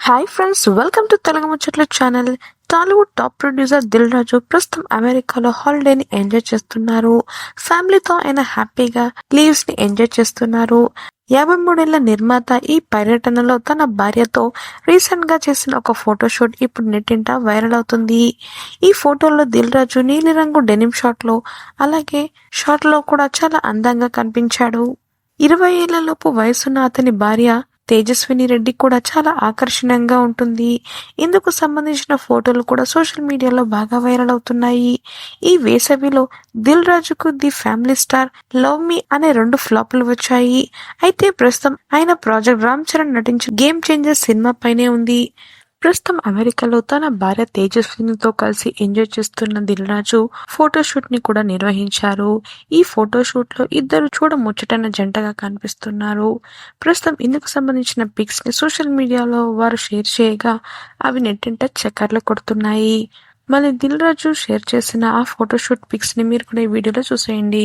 Hi friends welcome to Telugu ముచ్చట్ల channel Tollywood top producer Dil Raju ప్రస్తుతం అమెరికాలో హాలిడేని enjoy చేస్తున్నారు. ఫ్యామిలీతో ఆయన హ్యాపీగా లీవ్స్ని ఎంజాయ్ చేస్తున్నారు. యాభై మూడేళ్ళ నిర్మాత ఈ పర్యటనలో తన భార్యతో రీసెంట్గా చేసిన ఒక ఫోటోషూట్ ఇప్పుడు నెట్టింట వైరల్ అవుతుంది. ఈ ఫోటోలో దిల్ రాజు నీలిరంగు డెనిమ్ షార్ట్లో అలాగే షార్ట్లో కూడా చాలా అందంగా కనిపించాడు. ఇరవై ఏళ్ళలోపు వయసున్న అతని భార్య తేజస్విని రెడ్డి కూడా చాలా ఆకర్షణీయంగా ఉంటుంది. ఇందుకు సంబంధించిన ఫోటోలు కూడా సోషల్ మీడియాలో బాగా వైరల్ అవుతున్నాయి. ఈ వేసవిలో దిల్ రాజుకు the family star love me అనే రెండు ఫ్లాపులు వచ్చాయి. అయితే ప్రస్తుతం ఆయన ప్రాజెక్ట్ రామ్ చరణ్ నటించిన గేమ్ చేంజర్ సినిమా పైనే ఉంది. ప్రస్తుతం అమెరికాలో తన భార్య తేజస్వినితో కలిసి ఎంజాయ్ చేస్తున్న దిల్ రాజు ఫోటోషూట్ని కూడా నిర్వహించారు. ఈ ఫోటోషూట్లో ఇద్దరు చూడ ముచ్చటైన జంటగా కనిపిస్తున్నారు. ప్రస్తుతం ఇందుకు సంబంధించిన పిక్స్ని సోషల్ మీడియాలో వారు షేర్ చేయగా అవి నెట్టింట చక్కర్లు కొడుతున్నాయి. మళ్ళీ దిల్ రాజు షేర్ చేసిన ఆ ఫోటోషూట్ పిక్స్ని మీరు కూడా ఈ వీడియోలో చూసేయండి.